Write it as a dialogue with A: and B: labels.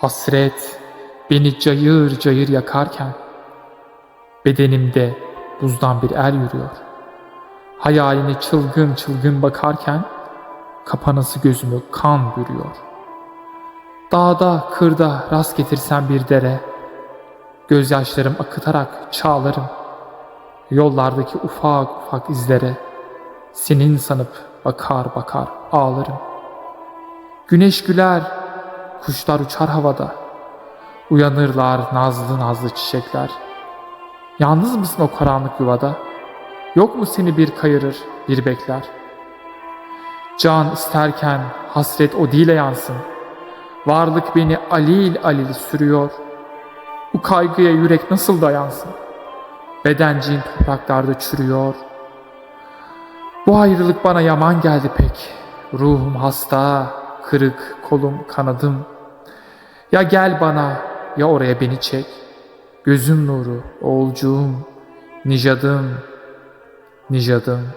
A: Hasret beni cayır cayır yakarken bedenimde buzdan bir el yürüyor. Hayaline çılgın çılgın bakarken kapanası gözümü kan bürüyor. Dağda, kırda rast getirsem bir dere, gözyaşlarım akıtarak çağlarım. Yollardaki ufak ufak izlere senin sanıp bakar bakar ağlarım. Güneş güler, kuşlar uçar havada. Uyanırlar nazlı nazlı çiçekler. Yalnız mısın o karanlık yuvada? Yok mu seni bir kayırır, bir bekler? Can isterken hasret o dile yansın. Varlık beni alil alil sürüyor. Bu kaygıya yürek nasıl dayansın? Bedenciğin topraklarda çürüyor. Bu ayrılık bana yaman geldi pek. Ruhum hasta, kırık, kolum kanadım. Ya gel bana ya oraya beni çek. Gözüm nuru, oğulcuğum, nicadım, nicadım.